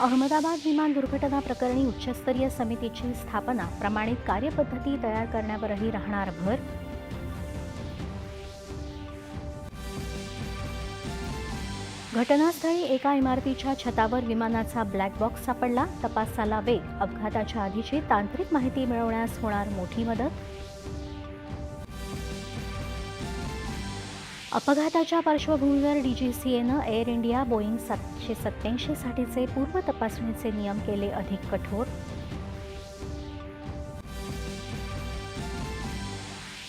अहमदाबाद विमान दुर्घटना प्रकरणी उच्चस्तरीय समितीची स्थापना प्रमाणित कार्यपद्धती तयार करण्यावरही राहणार भर. घटनास्थळी एका इमारतीच्या छतावर विमानाचा ब्लॅक बॉक्स सापडला. तपासाला वेग. अपघाताच्या आधीची तांत्रिक माहिती मिळवण्यास होणार मोठी मदत. अपघाताच्या पार्श्वभूमीवर डी जी सी एनं एअर इंडिया बोईंग सातशे सत्त्याऐंशीसाठीचे पूर्व तपासणीचे नियम केले अधिक कठोर.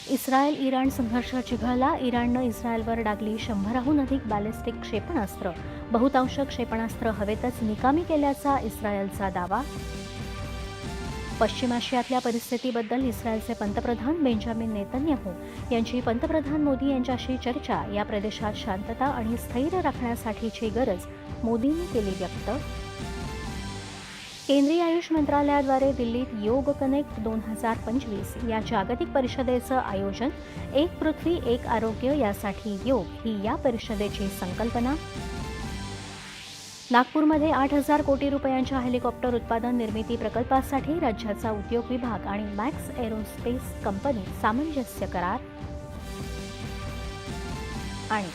इस्रायल इराण संघर्ष चिघळला. इराणनं इस्रायलवर डागली शंभराहून अधिक बॅलिस्टिक क्षेपणास्त्र बहुतांश क्षेपणास्त्र हवेतच निकामी केल्याचा इस्रायलचा दावा. पश्चिम आशियातल्या परिस्थितीबद्दल इस्रायलचे पंतप्रधान बेंजामिन नेतन्याहू यांची पंतप्रधान मोदी यांच्याशी चर्चा या प्रदेशात शांतता आणि स्थैर्य राखण्यासाठीची गरज मोदींनी केली व्यक्त. केंद्रीय आयुष मंत्रालयाद्वारे दिल्लीत योग कनेक्ट दोन हजार पंचवीस या जागतिक परिषदेचं आयोजन एक पृथ्वी एक आरोग्य यासाठी योग ही या परिषदेची संकल्पना. नागपूरमध्ये आठ हजार कोटी रुपयांच्या हेलिकॉप्टर उत्पादन निर्मिती प्रकल्पासाठी राज्याचा उद्योग विभाग आणि मॅक्स एरोस्पेस कंपनी सामंजस्य करार. आणि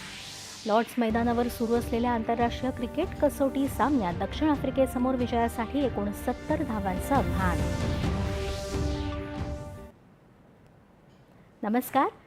लॉर्ड्स मैदानावर सुरू असलेल्या आंतरराष्ट्रीय क्रिकेट कसोटी सामन्यात दक्षिण आफ्रिकेसमोर विजयासाठी एकोणसत्तर धावांचं आव्हान. नमस्कार.